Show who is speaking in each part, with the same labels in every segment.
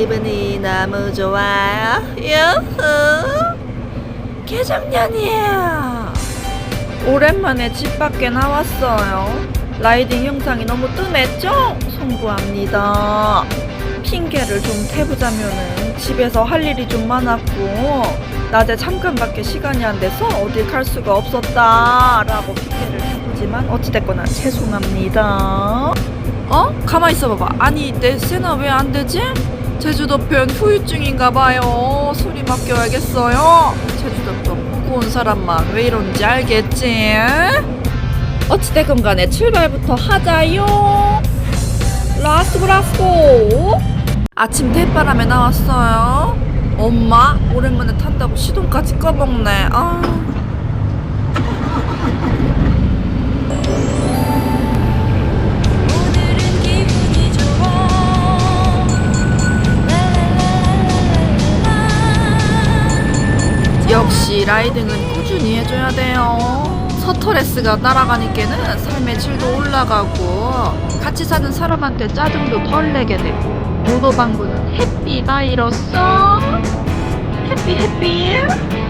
Speaker 1: 기분이 너무 좋아요. 유후. 개정년이에요. 오랜만에 집 밖에 나왔어요. 라이딩 영상이 너무 뜸했죠? 송구합니다. 핑계를 좀 대보자면은 집에서 할 일이 좀 많았고 낮에 잠깐밖에 시간이 안 돼서 어딜 갈 수가 없었다라고 핑계를 대보지만 어찌됐거나 죄송합니다. 어? 가만 있어 봐봐. 아니 내 세나 왜 안 되지? 제주도 편 후유증인가 봐요. 소리 맡겨야겠어요. 제주도 편 보고 온 사람만 왜 이런지 알겠지? 어찌됐건 간에 출발부터 하자요. 라스고 라스고. 아침 대바람에 나왔어요. 엄마 오랜만에 탄다고 시동까지 꺼먹네. 아. 라이딩은 꾸준히 해줘야 돼요. 서터레스가 따라가니까는 삶의 질도 올라가고 같이 사는 사람한테 짜증도 덜 내게 되고 무도방구는 해피가 이로써 해피 해피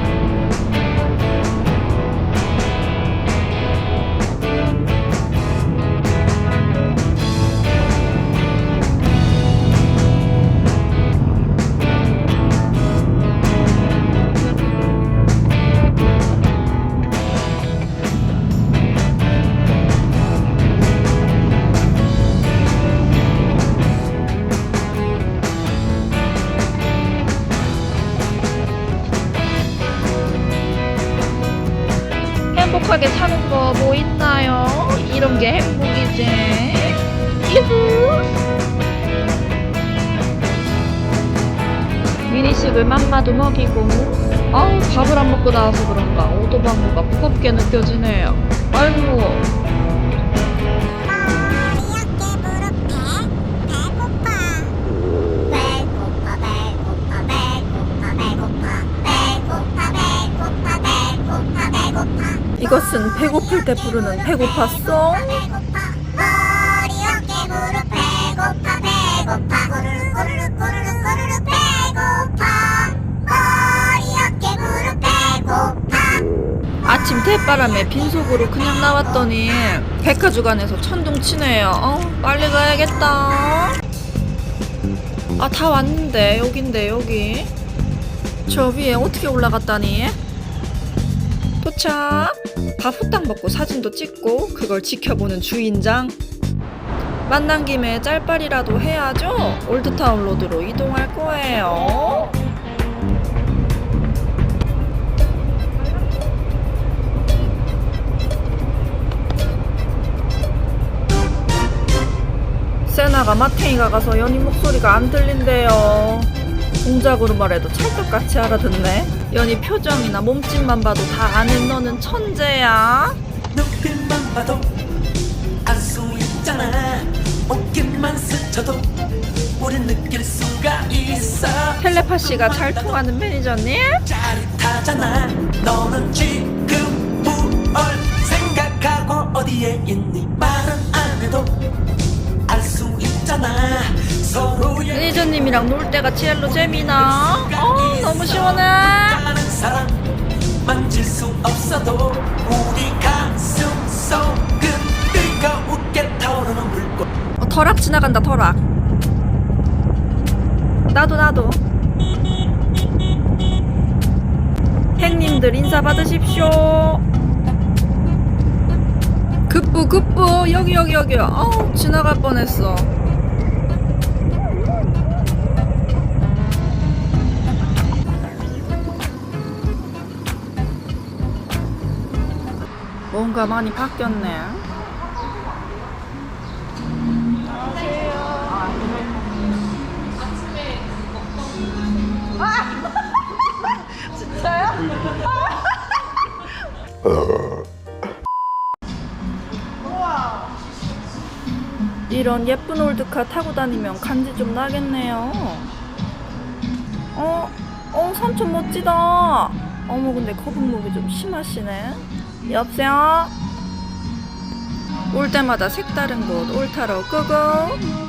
Speaker 1: 음식을 맘마도 먹이고 아우 밥을 안 먹고 나와서 그런가? 오도방구가 무겁게 느껴지네요. 아이고. 이것은 배고플 때 부르는 배고팠어? 바람에 빈속으로 그냥 나왔더니 백화주간에서 천둥 치네요. 어, 빨리 가야겠다. 아, 다 왔는데 여긴데 여기. 저 위에 어떻게 올라갔다니? 도착. 밥 후딱 먹고 사진도 찍고 그걸 지켜보는 주인장. 만난 김에 짤빨이라도 해야죠. 올드타운 로드로 이동할 거예요. 세나가 마탱이가 가서 연희 목소리가 안 들린대요. 동작으로 말해도 찰떡같이 알아듣네. 연희 표정이나 몸짓만 봐도 다 아는 너는 천재야.
Speaker 2: 눈빛만 봐도 알 수 있잖아 어깨만 스쳐도 우린 느낄 수가 있어
Speaker 1: 텔레파시가 잘 통하는 매니저님?
Speaker 2: 짜릿하잖아 너는 지금 무얼 생각하고 어디에 있니 말은 안 해도 알 수 있잖아 서로의
Speaker 1: 매니저님이랑 놀 때가 제일로 재미나. 어, 너무 시원해.
Speaker 2: 만질 수 없어도 우리 가슴 속은 뜨거우게 타오르는 불꽃
Speaker 1: 어, 터락 지나간다, 터락. 나도, 나도. 행님들 인사 받으십시오. 급부, 급부. 여기, 여기, 여기. 어우, 지나갈 뻔했어. 뭔가 많이 바뀌었네. 이런 예쁜 올드카 타고 다니면 간지 좀 나겠네요. 어, 어, 삼촌 멋지다. 어머, 근데 거북목이 좀 심하시네. 여보세요? 올 때마다 색다른 곳 올타러 고고!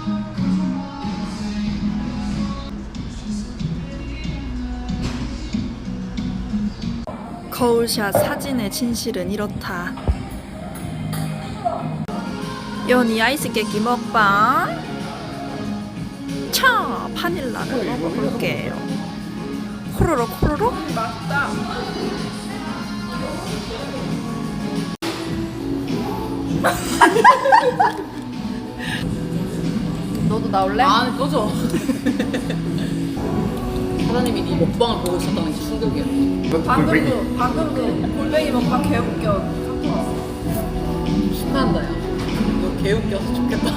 Speaker 1: 거울샷 사진의 진실은 이렇다. 연이 아이스 깨끼 먹방. 차 바닐라를 먹어볼게요. 호로록 호로록. 너도 나올래?
Speaker 3: 아니 꺼져 사장님이 네 먹방을 보고 있었다는 게 충격이야
Speaker 1: 방금도 방금도 골뱅이 먹방 개웃겨.
Speaker 3: 개웃겨서 좋겠다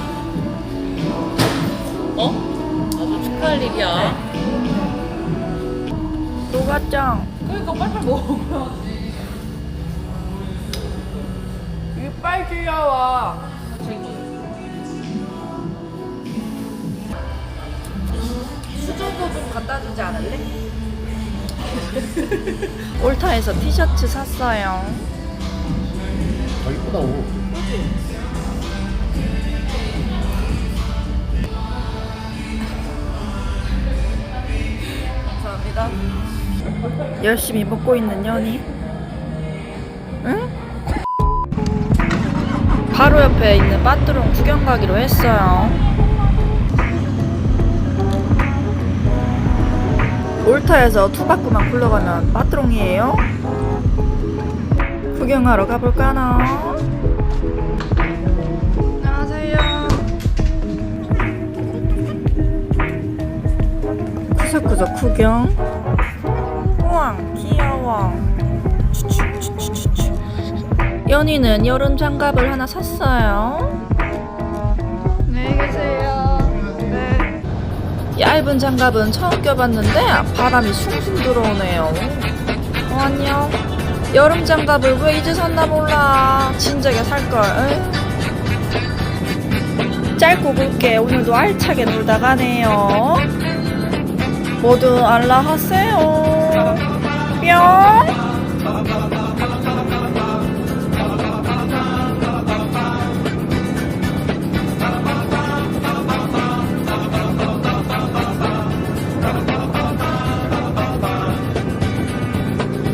Speaker 3: 어? 아주 축하할 일이야
Speaker 1: 노가짱.
Speaker 3: 그러니까 빨리 먹어야지
Speaker 1: 이빨 귀여워. 수저도 좀 갖다 주지 않을래? 올타에서 티셔츠 샀어요.
Speaker 4: 더 이쁘다고.
Speaker 1: 감사합니다. 열심히 먹고 있는 연이. 응? 바로 옆에 있는 빠뚜롱 구경 가기로 했어요. 올타에서 투바꾸만 굴러가면 빠뚜롱이에요. 구경하러 가볼까나? 구석구석 구경. 우와 귀여워. 연희는 여름 장갑을 하나 샀어요. 안녕히 계세요. 네. 얇은 장갑은 처음 껴봤는데 바람이 숭숭 들어오네요. 어, 안녕. 여름 장갑을 왜 이제 샀나 몰라. 진작에 살걸. 에이. 짧고 굵게 오늘도 알차게 놀다 가네요. 모두 알라 하세요. 뿅.